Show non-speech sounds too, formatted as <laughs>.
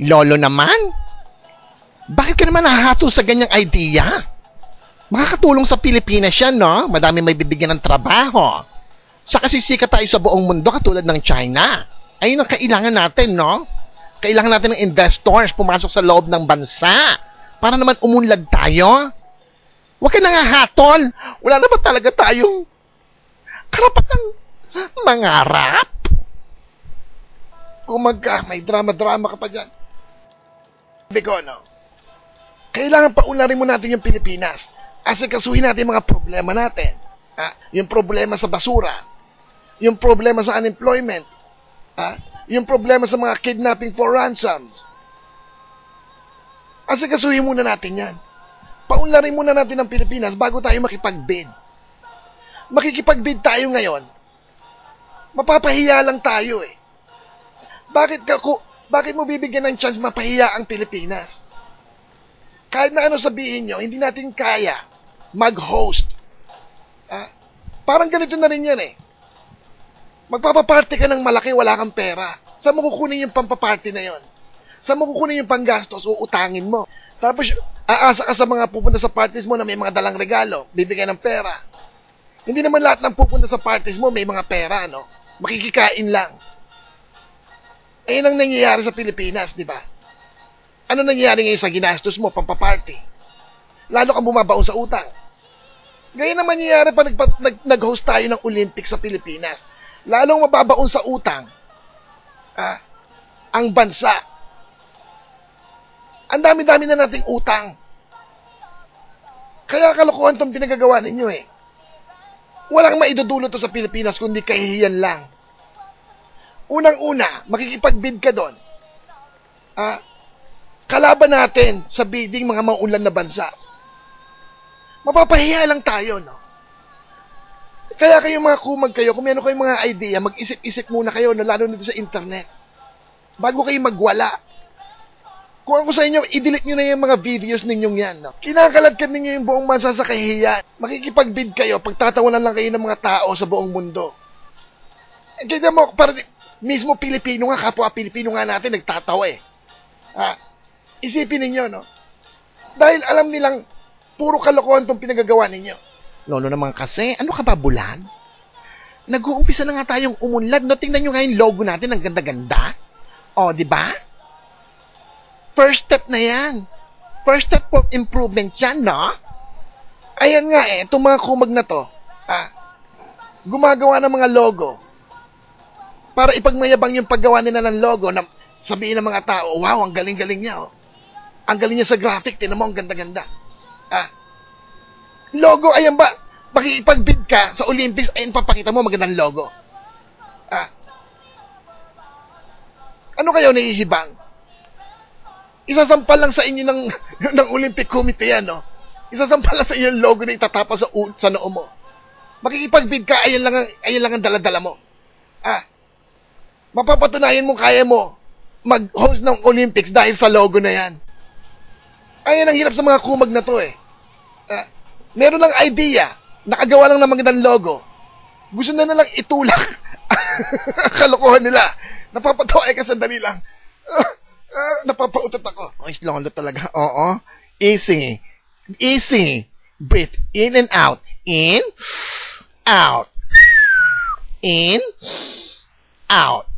Lolo naman? Bakit ka naman nahahato sa ganyang idea? Makakatulong sa Pilipinas yan, no? Madami may bibigyan ng trabaho. Sa kasisika tayo sa buong mundo katulad ng China. Ayun ang kailangan natin, no? Kailangan natin ng investors pumasok sa loob ng bansa para naman umunlad tayo. Huwag ka nga hatol. Wala na ba talaga tayong karapatang mangarap? Kung magka, may drama-drama ka pa dyan. Sabi ko, no? Kailangan paunlarin mo natin yung Pilipinas. Asikasuhin natin yung mga problema natin. Ha? Yung problema sa basura. Yung problema sa unemployment. Ha? Yung problema sa mga kidnapping for ransom. Asikasuhin muna natin yan. Paunlarin muna natin ang Pilipinas bago tayo makipagbid. Makikipagbid tayo ngayon. Mapapahiya lang tayo eh. Bakit ka bakit mo bibigyan ng chance mapahiya ang Pilipinas? Kahit na ano sabihin nyo, hindi natin kaya mag-host. Ah, parang ganito na rin yan eh. Magpapaparty ka ng malaki, wala kang pera. Saan mo kukunin yung pampaparty na yon? Saan mo kukunin yung panggastos? Uutangin mo. Tapos, aasa ka sa mga pupunta sa parties mo na may mga dalang regalo, bibigyan ng pera. Hindi naman lahat ng pupunta sa parties mo may mga pera, no? Makikikain lang. Ayun ang nangyayari sa Pilipinas, di ba? Ano nangyayari ngayon sa ginastos mo, pampaparty? Lalo kang bumabaon sa utang. Ngayon naman nangyayari pa nag, nag, nag-host tayo ng Olympics sa Pilipinas. Lalong mababaon sa utang ah, ang bansa. Ang dami-dami na nating utang. Kaya kalokohan tong pinagagawa ninyo eh. Walang maidudulot to sa Pilipinas kundi kahihiyan lang. Unang-una, makikipagbid ka doon. Ah, kalaban natin sa bidding mga maunlan na bansa. Mapapahiya lang tayo, no? Kaya kayo mga kumag kayo, kung meron kayong mga idea, mag-isip-isip muna kayo, no, lalo nito sa internet. Bago kayo magwala. Kung ako sa inyo, i-delete nyo na yung mga videos ninyong yan. No? Kinakaladkad ninyo yung buong bansa sa kahihiyan. Makikipagbid kayo, pagtatawanan lang kayo ng mga tao sa buong mundo. Kaya mo, para, mismo Pilipino nga, kapwa Pilipino nga natin, nagtatawa eh. Ha? Isipin ninyo, no? Dahil alam nilang, puro kalokohan tong pinagagawa ninyo. Lolo naman kasi, ano ka ba, bulan? Nag-uumpisa na nga tayong umunlad. No, tingnan nyo nga yung logo natin, ang ganda-ganda. O, di ba? First step na yan. First step for improvement yan, no? Ayan nga eh, itong mga kumag na to, ah, gumagawa ng mga logo para ipagmayabang yung paggawa nila ng logo na sabihin ng mga tao, wow, ang galing-galing niya, oh. Ang galing niya sa graphic, tinan mo, ang ganda-ganda. Ah, logo, ayan ba? Makikipagbid ka sa Olympics, ayun, papakita mo, magandang logo. Ah, ano kayo nahihibang? Isasampal lang sa inyo ng, <laughs> ng Olympic Committee yan, no? Isasampal lang sa inyo yung logo na itatapa sa, sa noo mo. Makikipagbid ka, ayan lang ang, ayan lang ang daladala mo. Ah, mapapatunayan mo kaya mo mag-host ng Olympics dahil sa logo na yan. Ayan ang hirap sa mga kumag na to eh. Ah, meron lang idea, nakagawa lang ng magandang logo. Gusto na nalang itulak. <laughs> Kalokohan nila. Napapatawa eh ka sandali lang. Ah, ah, napapautot ako. Ay, lolo talaga. Oo. Easy. Easy. Breathe in and out. In. Out. In. Out.